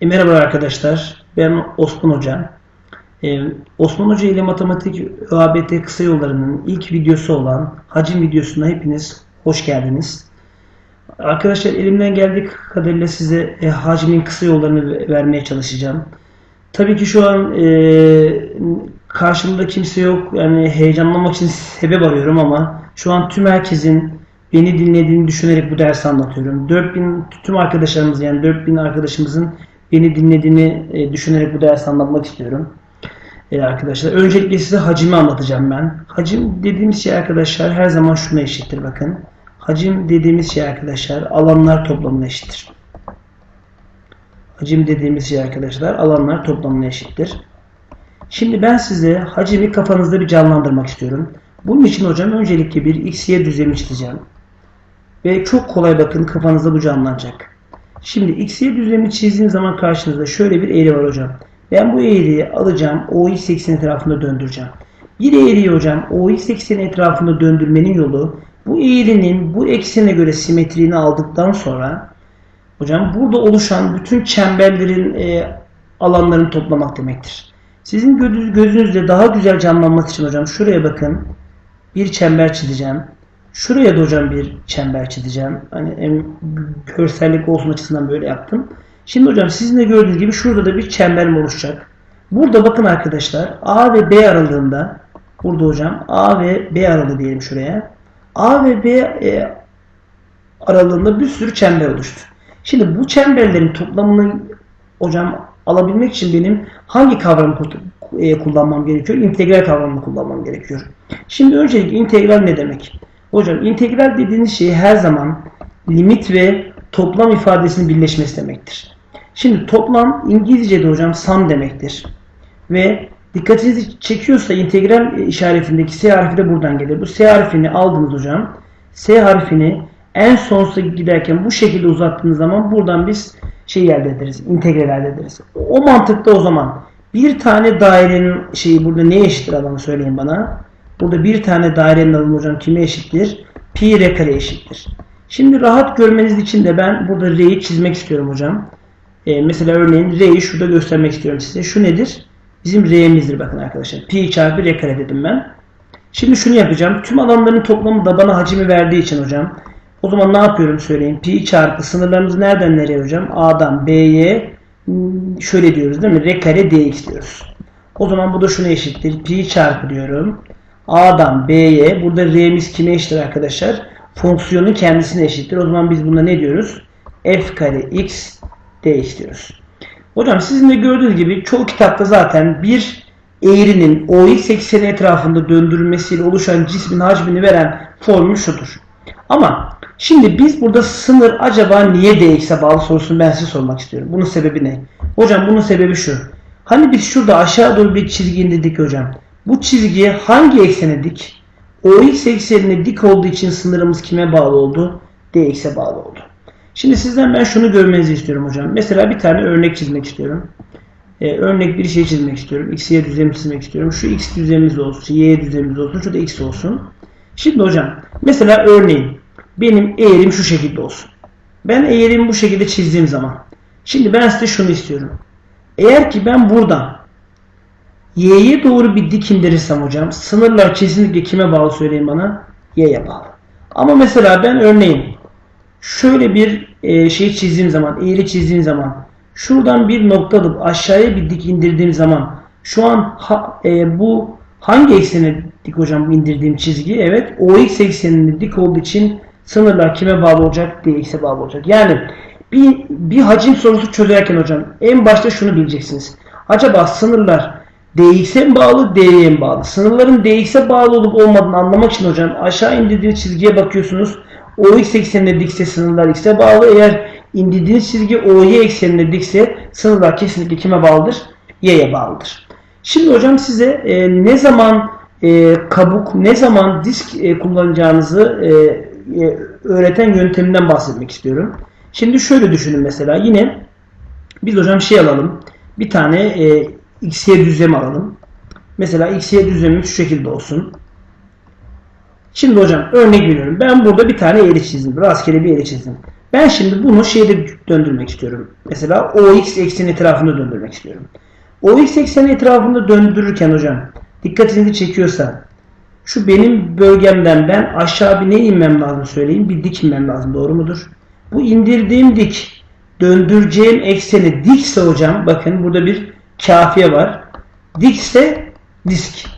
E, Merhaba arkadaşlar. Ben Osman Hoca. Ee, Osman Hoca ile Matematik ÖABT kısa yollarının ilk videosu olan hacim videosuna hepiniz hoş geldiniz. Arkadaşlar elimden geldiği kadarıyla size e, hacimin kısa yollarını ve- vermeye çalışacağım. Tabii ki şu an e, karşımda kimse yok. Yani heyecanlanmak için sebep arıyorum ama şu an tüm herkesin beni dinlediğini düşünerek bu dersi anlatıyorum. 4000 tüm arkadaşlarımız yani 4000 arkadaşımızın beni dinlediğini e, düşünerek bu dersi anlatmak istiyorum. E, arkadaşlar öncelikle size hacimi anlatacağım ben. Hacim dediğimiz şey arkadaşlar her zaman şuna eşittir bakın. Hacim dediğimiz şey arkadaşlar alanlar toplamına eşittir. Hacim dediğimiz şey arkadaşlar alanlar toplamına eşittir. Şimdi ben size hacimi kafanızda bir canlandırmak istiyorum. Bunun için hocam öncelikle bir x y düzlemi çizeceğim. Ve çok kolay bakın kafanızda bu canlanacak. Şimdi x y düzlemi çizdiğim zaman karşınızda şöyle bir eğri var hocam. Ben bu eğriyi alacağım OX ekseni etrafında döndüreceğim. Bir eğriyi hocam OX ekseni etrafında döndürmenin yolu bu eğrinin bu eksene göre simetriğini aldıktan sonra hocam burada oluşan bütün çemberlerin e, alanlarını toplamak demektir. Sizin gözü- gözünüzde daha güzel canlanması için hocam şuraya bakın. Bir çember çizeceğim. Şuraya da hocam bir çember çizeceğim. Hani hem görsellik olsun açısından böyle yaptım. Şimdi hocam sizin de gördüğünüz gibi şurada da bir çemberim oluşacak. Burada bakın arkadaşlar A ve B aralığında burada hocam A ve B aralığı diyelim şuraya. A ve B e, aralığında bir sürü çember oluştu. Şimdi bu çemberlerin toplamını hocam alabilmek için benim hangi kavramı e, kullanmam gerekiyor? İntegral kavramını kullanmam gerekiyor. Şimdi öncelikle integral ne demek? Hocam integral dediğiniz şey her zaman limit ve toplam ifadesinin birleşmesi demektir. Şimdi toplam İngilizce'de hocam sum demektir. Ve dikkatinizi çekiyorsa integral işaretindeki S harfi de buradan gelir. Bu S harfini aldınız hocam. S harfini en sonsuza giderken bu şekilde uzattığınız zaman buradan biz şey elde ederiz. integral elde ederiz. O mantıkta o zaman bir tane dairenin şeyi burada neye eşittir alanı söyleyin bana. Burada bir tane dairenin alanı hocam kime eşittir? Pi r kare eşittir. Şimdi rahat görmeniz için de ben burada r'yi çizmek istiyorum hocam. Ee, mesela örneğin r'yi şurada göstermek istiyorum size. Şu nedir? Bizim r'mizdir bakın arkadaşlar. Pi çarpı r kare dedim ben. Şimdi şunu yapacağım. Tüm alanların toplamı da bana hacmi verdiği için hocam. O zaman ne yapıyorum söyleyin. Pi çarpı sınırlarımız nereden nereye hocam? A'dan B'ye hmm, şöyle diyoruz değil mi? R kare dx diyoruz. O zaman bu da şuna eşittir. Pi çarpı diyorum. A'dan B'ye. Burada R'miz kime eşittir arkadaşlar? Fonksiyonun kendisine eşittir. O zaman biz buna ne diyoruz? F kare x dx diyoruz. Hocam sizin de gördüğünüz gibi çoğu kitapta zaten bir eğrinin OX ekseni etrafında döndürülmesiyle oluşan cismin hacmini veren formül şudur. Ama şimdi biz burada sınır acaba niye dx'e bağlı sorusunu ben size sormak istiyorum. Bunun sebebi ne? Hocam bunun sebebi şu. Hani biz şurada aşağı doğru bir çizgi indirdik hocam. Bu çizgi hangi eksene dik? OX eksenine dik olduğu için sınırımız kime bağlı oldu? dx'e bağlı oldu. Şimdi sizden ben şunu görmenizi istiyorum hocam. Mesela bir tane örnek çizmek istiyorum. Ee, örnek bir şey çizmek istiyorum. X, Y düzlemi çizmek istiyorum. Şu X düzlemimiz olsun, Y düzlemimiz olsun, şu da X olsun. Şimdi hocam mesela örneğin benim eğrim şu şekilde olsun. Ben eğrimi bu şekilde çizdiğim zaman. Şimdi ben size şunu istiyorum. Eğer ki ben buradan Y'ye doğru bir dik indirirsem hocam sınırlar kesinlikle kime bağlı söyleyin bana? Y'ye bağlı. Ama mesela ben örneğin şöyle bir e, şey çizdiğim zaman, eğri çizdiğim zaman şuradan bir nokta alıp aşağıya bir dik indirdiğim zaman şu an ha- e, bu hangi eksene dik hocam indirdiğim çizgi? Evet OX ekseninde dik olduğu için sınırlar kime bağlı olacak? DX'e bağlı olacak. Yani bir, bir hacim sorusu çözerken hocam en başta şunu bileceksiniz. Acaba sınırlar DX'e mi bağlı, D'ye mi bağlı? Sınırların DX'e bağlı olup olmadığını anlamak için hocam aşağı indirdiğiniz çizgiye bakıyorsunuz. OX eksenine dikse sınırlar X'e bağlı. Eğer indirdiğiniz çizgi OY eksenine dikse sınırlar kesinlikle kime bağlıdır? Y'ye bağlıdır. Şimdi hocam size e, ne zaman e, kabuk, ne zaman disk e, kullanacağınızı e, e, öğreten yönteminden bahsetmek istiyorum. Şimdi şöyle düşünün mesela yine biz hocam şey alalım. Bir tane e, XY düzlemi alalım. Mesela XY düzlemi şu şekilde olsun. Şimdi hocam örnek veriyorum. Ben burada bir tane eğri çizdim. Rastgele bir eğri çizdim. Ben şimdi bunu şeyde döndürmek istiyorum. Mesela OX eksenin etrafında döndürmek istiyorum. OX eksenin etrafında döndürürken hocam dikkatinizi çekiyorsa şu benim bölgemden ben aşağı bir ne inmem lazım söyleyeyim. Bir dik inmem lazım. Doğru mudur? Bu indirdiğim dik döndüreceğim ekseni dikse hocam bakın burada bir kafiye var. Dikse disk.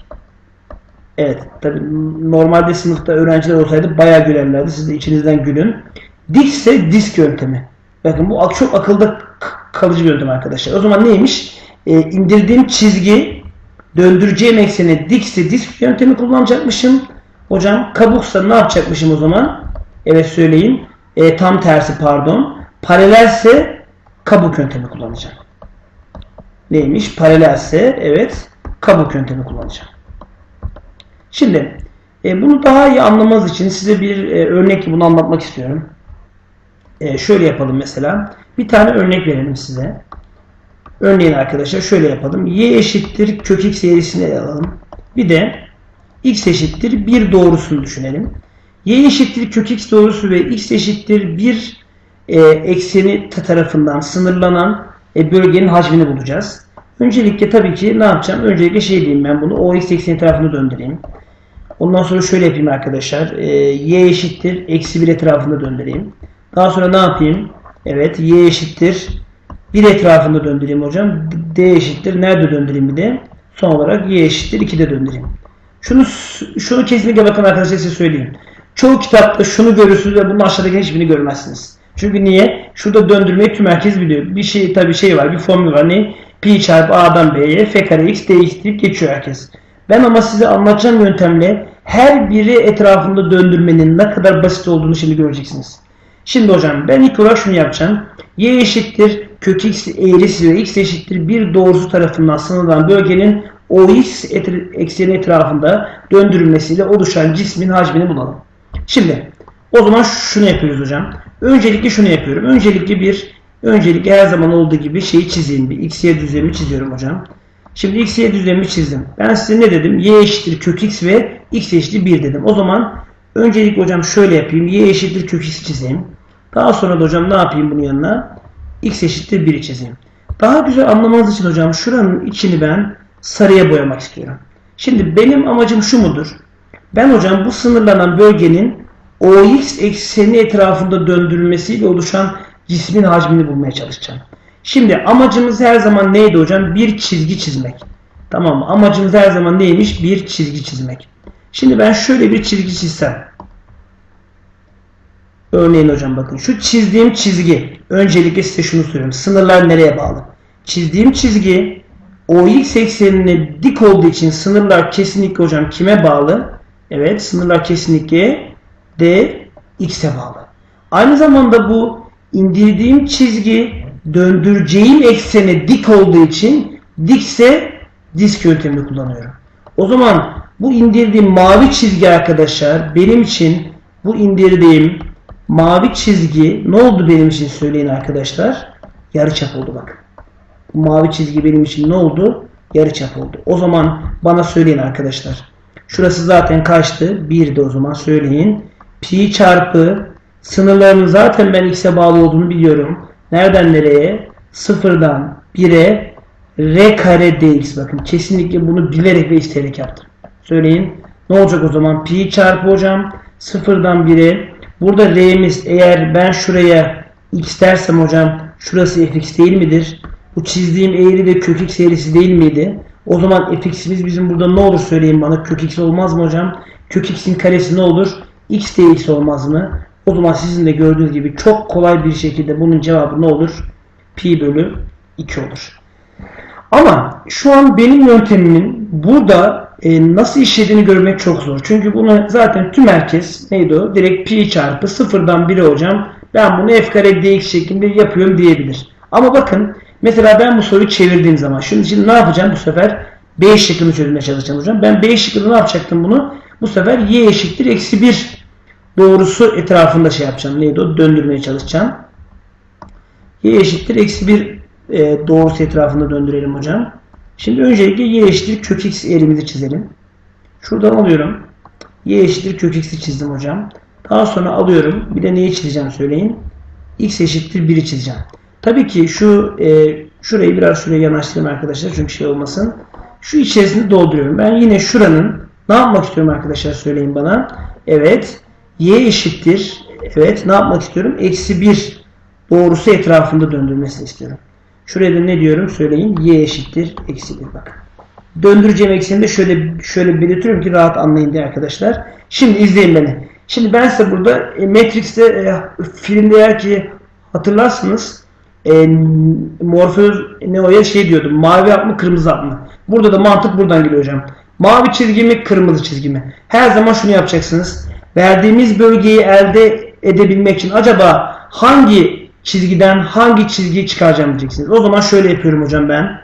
Evet tabi normalde sınıfta öğrenciler olsaydı bayağı gülerlerdi. Siz de içinizden gülün. Dikse disk yöntemi. Bakın bu çok akılda kalıcı bir yöntem arkadaşlar. O zaman neymiş? Ee, indirdiğim çizgi döndüreceğim ekseni dikse disk yöntemi kullanacakmışım. Hocam kabuksa ne yapacakmışım o zaman? Evet söyleyin. Ee, tam tersi pardon. Paralelse kabuk yöntemi kullanacağım. Neymiş? Paralelse evet kabuk yöntemi kullanacağım. Şimdi e, bunu daha iyi anlamanız için size bir e, örnekle bunu anlatmak istiyorum. E, şöyle yapalım mesela. Bir tane örnek verelim size. Örneğin arkadaşlar şöyle yapalım. Y eşittir kök x eğrisini ele alalım. Bir de x eşittir 1 doğrusunu düşünelim. Y eşittir kök x doğrusu ve x eşittir 1 e, ekseni tarafından sınırlanan e, bölgenin hacmini bulacağız. Öncelikle tabii ki ne yapacağım? Öncelikle şey diyeyim ben bunu OX ekseni tarafını döndüreyim. Ondan sonra şöyle yapayım arkadaşlar. E, y eşittir eksi 1 etrafında döndüreyim. Daha sonra ne yapayım? Evet y eşittir 1 etrafında döndüreyim hocam. D eşittir. Nerede döndüreyim bir de? Son olarak y eşittir 2'de döndüreyim. Şunu şunu kesinlikle bakın arkadaşlar size söyleyeyim. Çoğu kitapta şunu görürsünüz ve bunun aşağıdaki hiçbirini görmezsiniz. Çünkü niye? Şurada döndürmeyi tüm herkes biliyor. Bir şey tabi şey var, bir formül var. Ne? Pi çarpı A'dan B'ye F kare X deyip geçiyor herkes. Ben ama size anlatacağım yöntemle her biri etrafında döndürmenin ne kadar basit olduğunu şimdi göreceksiniz. Şimdi hocam ben ilk olarak şunu yapacağım. Y eşittir kök x eğrisi ve x eşittir bir doğrusu tarafından sınırlanan bölgenin OX ekseni etrafında döndürülmesiyle oluşan cismin hacmini bulalım. Şimdi o zaman şunu yapıyoruz hocam. Öncelikle şunu yapıyorum. Öncelikle bir öncelikle her zaman olduğu gibi şeyi çizeyim. Bir x y düzlemi çiziyorum hocam. Şimdi x y düzlemi çizdim. Ben size ne dedim? Y eşittir kök x ve x eşittir 1 dedim. O zaman öncelikle hocam şöyle yapayım. Y eşittir kök x çizeyim. Daha sonra da hocam ne yapayım bunun yanına? X eşittir 1'i çizeyim. Daha güzel anlamanız için hocam şuranın içini ben sarıya boyamak istiyorum. Şimdi benim amacım şu mudur? Ben hocam bu sınırlanan bölgenin OX ekseni etrafında döndürülmesiyle oluşan cismin hacmini bulmaya çalışacağım. Şimdi amacımız her zaman neydi hocam? Bir çizgi çizmek. Tamam mı? Amacımız her zaman neymiş? Bir çizgi çizmek. Şimdi ben şöyle bir çizgi çizsem. Örneğin hocam bakın şu çizdiğim çizgi öncelikle size şunu söylüyorum. Sınırlar nereye bağlı? Çizdiğim çizgi OX eksenine dik olduğu için sınırlar kesinlikle hocam kime bağlı? Evet sınırlar kesinlikle D X'e bağlı. Aynı zamanda bu indirdiğim çizgi döndüreceğim eksene dik olduğu için dikse disk yöntemini kullanıyorum. O zaman bu indirdiğim mavi çizgi arkadaşlar benim için bu indirdiğim mavi çizgi ne oldu benim için söyleyin arkadaşlar. Yarıçap oldu bak. Bu mavi çizgi benim için ne oldu? Yarıçap oldu. O zaman bana söyleyin arkadaşlar. Şurası zaten kaçtı? 1 de o zaman söyleyin. Pi çarpı sınırlarının zaten ben x'e bağlı olduğunu biliyorum. Nereden nereye? Sıfırdan 1'e r kare dx. Bakın kesinlikle bunu bilerek ve isteyerek yaptım. Söyleyin. Ne olacak o zaman? Pi çarpı hocam sıfırdan 1'e Burada r'miz eğer ben şuraya x dersem hocam şurası fx değil midir? Bu çizdiğim eğri de kök x eğrisi değil miydi? O zaman fx'imiz bizim burada ne olur söyleyin bana. Kök x olmaz mı hocam? Kök x'in karesi ne olur? X de x olmaz mı? O zaman sizin de gördüğünüz gibi çok kolay bir şekilde bunun cevabı ne olur? Pi bölü 2 olur. Ama şu an benim yöntemimin burada e, nasıl işlediğini görmek çok zor. Çünkü bunu zaten tüm herkes neydi o? Direkt pi çarpı sıfırdan 1'e hocam ben bunu f kare dx şeklinde yapıyorum diyebilir. Ama bakın mesela ben bu soruyu çevirdiğim zaman şimdi, şimdi ne yapacağım bu sefer? B şeklini çözmeye çalışacağım hocam. Ben B şeklinde ne yapacaktım bunu? Bu sefer y eşittir eksi 1 doğrusu etrafında şey yapacağım. Neydi o? Döndürmeye çalışacağım. y eşittir eksi 1 e, doğrusu etrafında döndürelim hocam. Şimdi öncelikle y eşittir kök x eğrimizi çizelim. Şuradan alıyorum. y eşittir kök x'i çizdim hocam. Daha sonra alıyorum. Bir de neyi çizeceğim söyleyin. x eşittir 1'i çizeceğim. Tabii ki şu e, şurayı biraz şuraya yanaştırayım arkadaşlar çünkü şey olmasın. Şu içerisini dolduruyorum. Ben yine şuranın ne yapmak istiyorum arkadaşlar söyleyin bana. Evet. Y eşittir. Evet. Ne yapmak istiyorum? Eksi 1 doğrusu etrafında döndürmesini istiyorum. Şuraya da ne diyorum? Söyleyin. Y eşittir. Eksi 1 bakın. Döndüreceğim ekseni de şöyle şöyle belirtiyorum ki rahat anlayın diye arkadaşlar. Şimdi izleyin beni. Şimdi ben size burada e, Matrix'te e, filmde eğer ki hatırlarsınız e, Morpheus Neo'ya şey diyordum. Mavi hap mı kırmızı hap mı? Burada da mantık buradan geliyor hocam. Mavi çizgi mi kırmızı çizgi mi? Her zaman şunu yapacaksınız. Verdiğimiz bölgeyi elde edebilmek için acaba hangi çizgiden hangi çizgiyi çıkaracağım diyeceksiniz. O zaman şöyle yapıyorum hocam ben.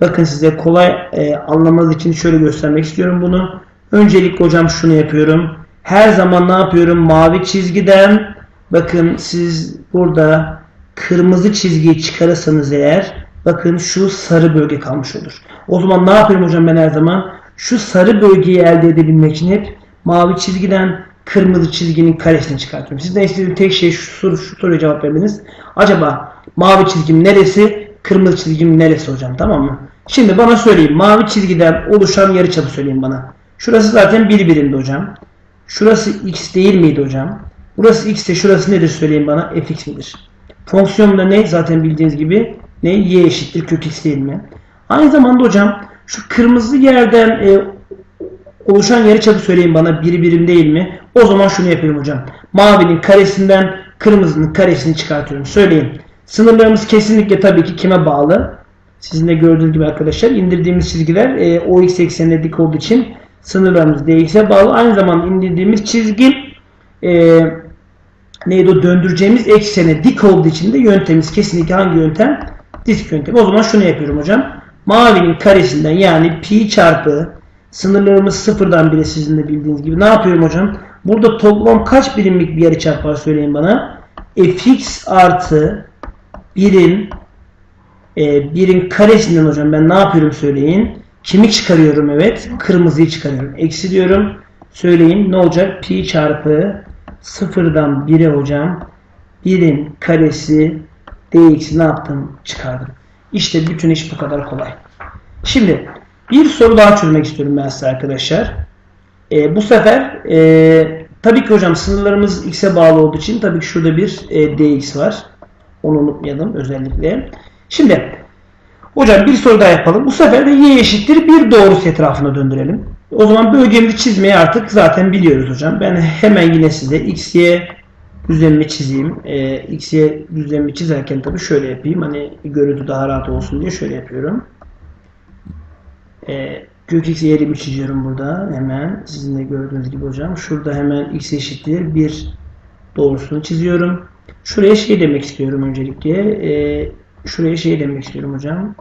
Bakın size kolay e, anlamanız için şöyle göstermek istiyorum bunu. Öncelikle hocam şunu yapıyorum. Her zaman ne yapıyorum? Mavi çizgiden bakın siz burada kırmızı çizgiyi çıkarırsanız eğer bakın şu sarı bölge kalmış olur. O zaman ne yapıyorum hocam ben her zaman? Şu sarı bölgeyi elde edebilmek için hep mavi çizgiden kırmızı çizginin karesini çıkartıyorum. Sizden istediğim tek şey şu, soru, şu soruya cevap vermeniz. Acaba mavi çizgim neresi? Kırmızı çizgim neresi hocam tamam mı? Şimdi bana söyleyin. Mavi çizgiden oluşan yarıçapı söyleyin bana. Şurası zaten bir birimdi hocam. Şurası x değil miydi hocam? Burası x ise şurası nedir söyleyin bana. fx midir? Fonksiyon da ne? Zaten bildiğiniz gibi ne? y eşittir kök x değil mi? Aynı zamanda hocam şu kırmızı yerden e, oluşan yarıçapı söyleyin bana bir birim değil mi? O zaman şunu yapıyorum hocam. Mavinin karesinden kırmızının karesini çıkartıyorum. Söyleyin. Sınırlarımız kesinlikle tabii ki kime bağlı? Sizin de gördüğünüz gibi arkadaşlar indirdiğimiz çizgiler e, OX eksenine dik olduğu için sınırlarımız DX'e bağlı. Aynı zamanda indirdiğimiz çizgi e, neydi o döndüreceğimiz eksene dik olduğu için de yöntemimiz kesinlikle hangi yöntem? Disk yöntemi. O zaman şunu yapıyorum hocam. Mavinin karesinden yani pi çarpı sınırlarımız sıfırdan bile sizin de bildiğiniz gibi. Ne yapıyorum hocam? Burada toplam kaç birimlik bir yarıçap var söyleyin bana. fx artı 1'in e, birin karesinden hocam ben ne yapıyorum söyleyin. Kimi çıkarıyorum evet. Kırmızıyı çıkarıyorum. Eksi diyorum. Söyleyin ne olacak? Pi çarpı sıfırdan 1'e hocam. Birin karesi dx'i ne yaptım? Çıkardım. İşte bütün iş bu kadar kolay. Şimdi bir soru daha çözmek istiyorum ben size arkadaşlar. E, bu sefer e, tabii ki hocam sınırlarımız x'e bağlı olduğu için tabii ki şurada bir e, dx var. Onu unutmayalım özellikle. Şimdi hocam bir soru daha yapalım. Bu sefer de y eşittir bir doğrusu etrafına döndürelim. O zaman bölgemizi çizmeyi artık zaten biliyoruz hocam. Ben hemen yine size x, y düzlemimi çizeyim. Ee, x, y düzlemimi çizerken tabii şöyle yapayım. Hani görüntü daha rahat olsun diye şöyle yapıyorum. Ee, kök x yerimi çiziyorum burada hemen. Sizin de gördüğünüz gibi hocam. Şurada hemen x eşittir bir doğrusunu çiziyorum. Şuraya şey demek istiyorum öncelikle. Ee, şuraya şey demek istiyorum hocam.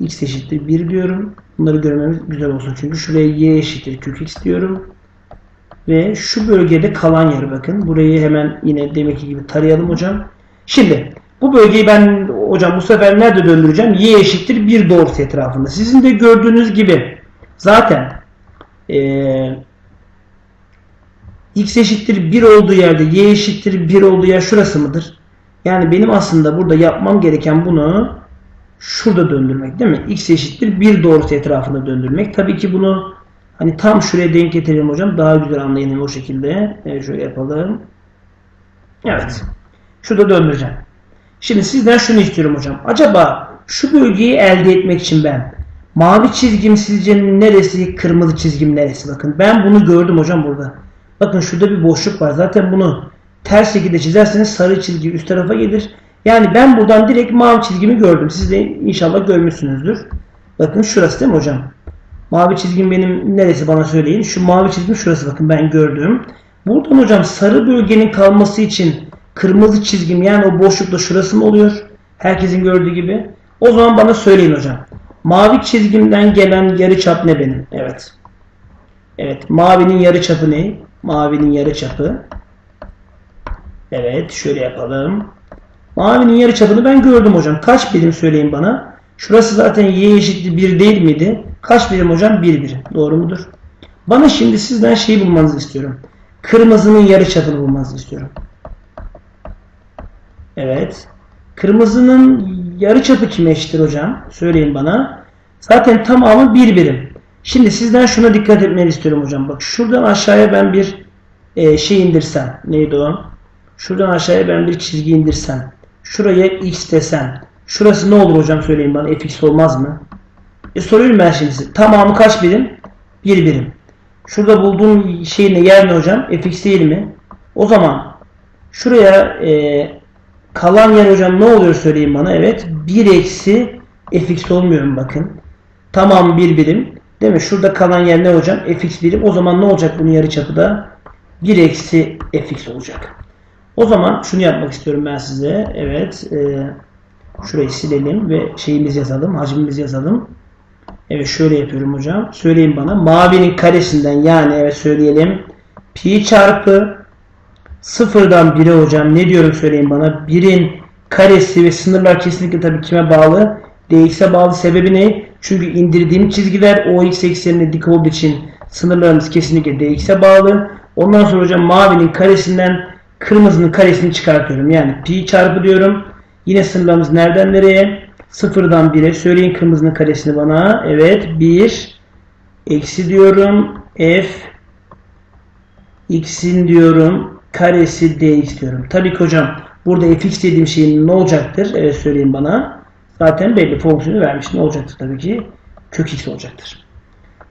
x eşittir 1 diyorum. Bunları görmemiz güzel olsun. Çünkü şuraya y eşittir kök x diyorum. Ve şu bölgede kalan yer bakın. Burayı hemen yine demek gibi tarayalım hocam. Şimdi bu bölgeyi ben hocam bu sefer nerede döndüreceğim? Y eşittir 1 doğrusu etrafında. Sizin de gördüğünüz gibi zaten ee, x eşittir 1 olduğu yerde y eşittir 1 olduğu yer şurası mıdır? Yani benim aslında burada yapmam gereken bunu şurada döndürmek değil mi? x eşittir 1 doğrusu etrafında döndürmek. Tabii ki bunu hani tam şuraya denk getirelim hocam. Daha güzel anlayalım o şekilde. Evet şöyle yapalım. Evet. Şurada döndüreceğim. Şimdi sizden şunu istiyorum hocam. Acaba şu bölgeyi elde etmek için ben mavi çizgim sizce neresi, kırmızı çizgim neresi? Bakın ben bunu gördüm hocam burada. Bakın şurada bir boşluk var. Zaten bunu ters şekilde çizerseniz sarı çizgi üst tarafa gelir. Yani ben buradan direkt mavi çizgimi gördüm. Siz de inşallah görmüşsünüzdür. Bakın şurası değil mi hocam? Mavi çizgim benim neresi bana söyleyin. Şu mavi çizgim şurası bakın ben gördüm. Buradan hocam sarı bölgenin kalması için kırmızı çizgim yani o boşlukta şurası mı oluyor? Herkesin gördüğü gibi. O zaman bana söyleyin hocam. Mavi çizgimden gelen yarıçap ne benim? Evet. Evet. Mavinin yarıçapı ne? Mavinin yarıçapı. Evet. Şöyle yapalım. Mavinin yarıçapını ben gördüm hocam. Kaç birim söyleyin bana. Şurası zaten y eşitli 1 değil miydi? Kaç birim hocam? 1 birim. Doğru mudur? Bana şimdi sizden şeyi bulmanızı istiyorum. Kırmızının yarıçapını bulmanızı istiyorum. Evet. Kırmızının yarıçapı kime eşittir hocam? Söyleyin bana. Zaten tamamı bir birim. Şimdi sizden şuna dikkat etmeni istiyorum hocam. Bak şuradan aşağıya ben bir e, şey indirsem. Neydi o? Şuradan aşağıya ben bir çizgi indirsem. Şuraya x desem. Şurası ne olur hocam söyleyin bana. fx olmaz mı? E soruyorum ben şimdi size. Tamamı kaç birim? Bir birim. Şurada bulduğum şey ne? Yer ne hocam? fx değil mi? O zaman şuraya e, kalan yer hocam ne oluyor söyleyin bana. Evet. 1 eksi fx olmuyor mu bakın. Tamam bir birim. Değil mi? Şurada kalan yer ne hocam? fx birim. O zaman ne olacak bunun yarıçapı da? 1 eksi fx olacak. O zaman şunu yapmak istiyorum ben size. Evet. E, şurayı silelim ve şeyimiz yazalım. Hacmimiz yazalım. Evet şöyle yapıyorum hocam. Söyleyin bana. Mavinin karesinden yani evet söyleyelim. Pi çarpı sıfırdan 1'e hocam ne diyorum söyleyin bana. 1'in karesi ve sınırlar kesinlikle tabii kime bağlı? dx'e bağlı. Sebebi ne? Çünkü indirdiğim çizgiler o x eksenine dik olduğu için sınırlarımız kesinlikle dx'e bağlı. Ondan sonra hocam mavinin karesinden kırmızının karesini çıkartıyorum. Yani pi çarpı diyorum. Yine sınırlarımız nereden nereye? Sıfırdan 1'e. Söyleyin kırmızının karesini bana. Evet 1 eksi diyorum. F x'in diyorum karesi dx diyorum. Tabii ki hocam burada fx dediğim şeyin ne olacaktır? Evet söyleyin bana. Zaten belli fonksiyonu vermiş. Ne olacaktır tabii ki? Kök x olacaktır.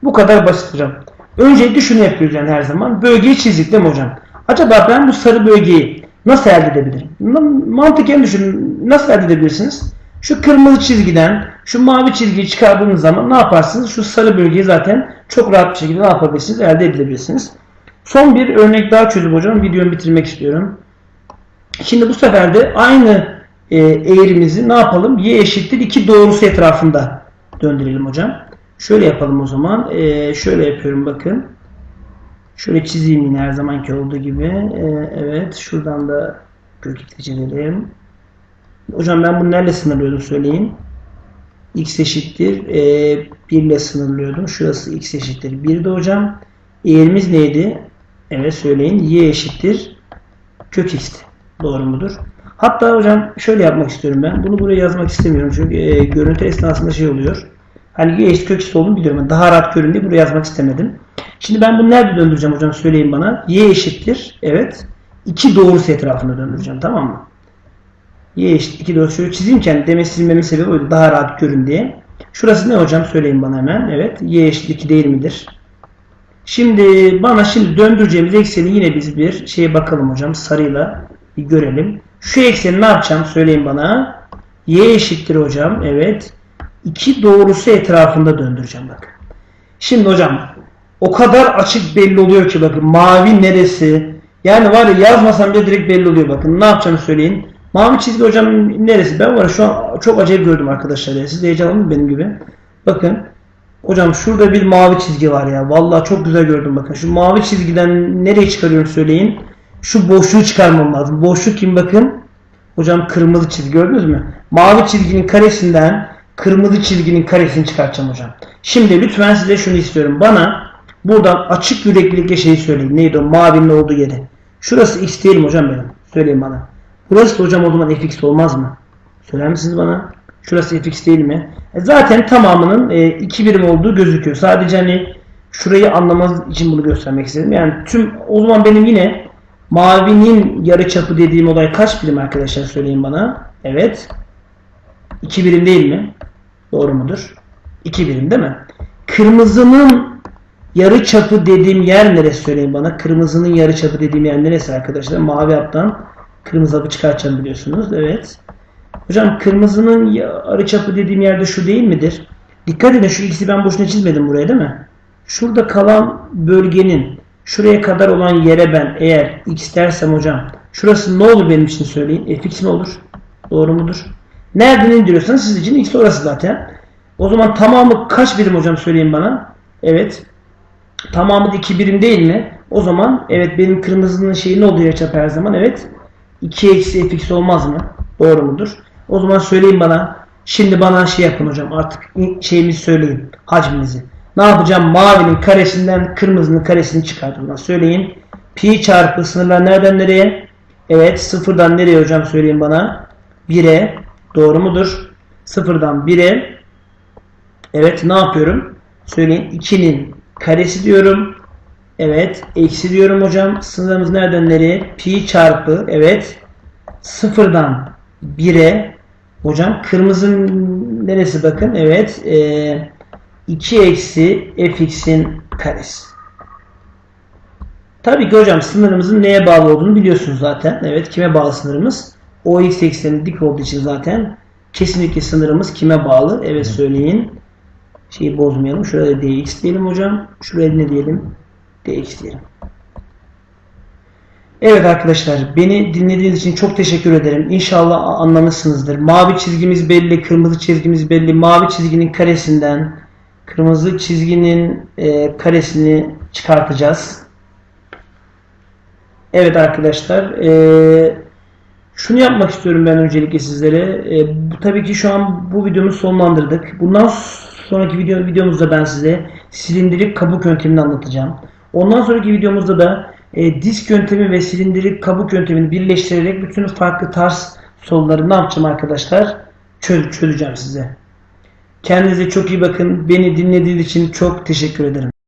Bu kadar basit hocam. Öncelikle şunu yapıyoruz yani her zaman. Bölgeyi çizdik değil mi hocam? Acaba ben bu sarı bölgeyi nasıl elde edebilirim? Mantıken düşünün. Nasıl elde edebilirsiniz? Şu kırmızı çizgiden şu mavi çizgiyi çıkardığınız zaman ne yaparsınız? Şu sarı bölgeyi zaten çok rahat bir şekilde ne yapabilirsiniz? Elde edebilirsiniz. Son bir örnek daha çözüp hocam videomu bitirmek istiyorum. Şimdi bu sefer de aynı e, eğrimizi ne yapalım? Y eşittir 2 doğrusu etrafında döndürelim hocam. Şöyle yapalım o zaman. E, şöyle yapıyorum bakın. Şöyle çizeyim yine her zamanki olduğu gibi. E, evet. Şuradan da gök çizelim. Hocam ben bunu neyle sınırlıyordum söyleyin. x eşittir e, 1 ile sınırlıyordum. Şurası x eşittir 1'di hocam. Eğrimiz neydi? Evet söyleyin. y eşittir kök x'ti. Doğru mudur? Hatta hocam şöyle yapmak istiyorum ben. Bunu buraya yazmak istemiyorum. Çünkü e, görüntü esnasında şey oluyor. Hani y eşit kök x olduğunu biliyorum. Daha rahat görün diye buraya yazmak istemedim. Şimdi ben bunu nerede döndüreceğim hocam söyleyin bana. y eşittir. Evet. 2 doğrusu etrafında döndüreceğim. Tamam mı? y eşit 2 doğrusu şöyle çizeyim hani demek silmemin sebebi oydu. Daha rahat görün diye. Şurası ne hocam söyleyin bana hemen. Evet. y eşit 2 değil midir? Şimdi bana şimdi döndüreceğimiz ekseni yine biz bir şeye bakalım hocam. Sarıyla bir görelim. Şu ekseni ne yapacağım? Söyleyin bana. Y eşittir hocam. Evet. İki doğrusu etrafında döndüreceğim bak. Şimdi hocam o kadar açık belli oluyor ki bakın mavi neresi? Yani var ya yazmasam bile direkt belli oluyor bakın. Ne yapacağımı söyleyin. Mavi çizgi hocam neresi? Ben var ya şu an çok acayip gördüm arkadaşlar. Siz de heyecanlı benim gibi? Bakın. Hocam şurada bir mavi çizgi var ya. Vallahi çok güzel gördüm bakın. Şu mavi çizgiden nereye çıkarıyorum söyleyin. Şu boşluğu çıkarmam lazım. Boşluk kim bakın? Hocam kırmızı çizgi gördünüz mü? Mavi çizginin karesinden kırmızı çizginin karesini çıkartacağım hocam. Şimdi lütfen size şunu istiyorum. Bana buradan açık yüreklilikle şeyi söyleyin. Neydi o mavinin olduğu yeri. Şurası x değil hocam benim? Söyleyin bana. Burası da hocam o zaman fx olmaz mı? Söyler misiniz bana? Şurası fx değil mi? E zaten tamamının e, iki birim olduğu gözüküyor. Sadece hani şurayı anlamanız için bunu göstermek istedim. Yani tüm o zaman benim yine Mavinin yarıçapı dediğim olay kaç birim arkadaşlar söyleyin bana. Evet. 2 birim değil mi? Doğru mudur? 2 birim değil mi? Kırmızının yarıçapı dediğim yer neresi söyleyin bana. Kırmızının yarıçapı dediğim yer neresi arkadaşlar? Mavi haptan kırmızı hapı çıkartacağım biliyorsunuz. Evet. Hocam kırmızının yarıçapı dediğim yerde şu değil midir? Dikkat edin şu ikisi ben boşuna çizmedim buraya değil mi? Şurada kalan bölgenin Şuraya kadar olan yere ben eğer x dersem hocam şurası ne olur benim için söyleyin. fx ne olur? Doğru mudur? Nereden indiriyorsanız siz için x orası zaten. O zaman tamamı kaç birim hocam söyleyin bana. Evet. Tamamı da 2 birim değil mi? O zaman evet benim kırmızının şeyi ne oluyor çap her zaman? Evet. 2 eksi fx olmaz mı? Doğru mudur? O zaman söyleyin bana. Şimdi bana şey yapın hocam artık şeyimizi söyleyin. Hacminizi. Ne yapacağım? Mavinin karesinden kırmızının karesini çıkartın. Söyleyin. Pi çarpı sınırlar nereden nereye? Evet sıfırdan nereye hocam söyleyin bana. 1'e doğru mudur? Sıfırdan 1'e evet ne yapıyorum? Söyleyin 2'nin karesi diyorum. Evet eksi diyorum hocam. Sınırımız nereden nereye? Pi çarpı evet sıfırdan 1'e hocam kırmızının neresi bakın evet e, 2 eksi fx'in karesi. Tabii ki hocam sınırımızın neye bağlı olduğunu biliyorsunuz zaten. Evet kime bağlı sınırımız? OX ekseni dik olduğu için zaten kesinlikle sınırımız kime bağlı? Evet söyleyin. Şeyi bozmayalım. Şurada dx diyelim hocam. Şuraya ne diyelim? dx diyelim. Evet arkadaşlar beni dinlediğiniz için çok teşekkür ederim. İnşallah anlamışsınızdır. Mavi çizgimiz belli, kırmızı çizgimiz belli. Mavi çizginin karesinden kırmızı çizginin e, karesini çıkartacağız. Evet arkadaşlar e, şunu yapmak istiyorum ben öncelikle sizlere. E, bu, tabii ki şu an bu videomuzu sonlandırdık. Bundan sonraki video, videomuzda ben size silindirik kabuk yöntemini anlatacağım. Ondan sonraki videomuzda da e, disk yöntemi ve silindirik kabuk yöntemini birleştirerek bütün farklı tarz soruları ne yapacağım arkadaşlar? Çöz, çözeceğim size. Kendinize çok iyi bakın. Beni dinlediğiniz için çok teşekkür ederim.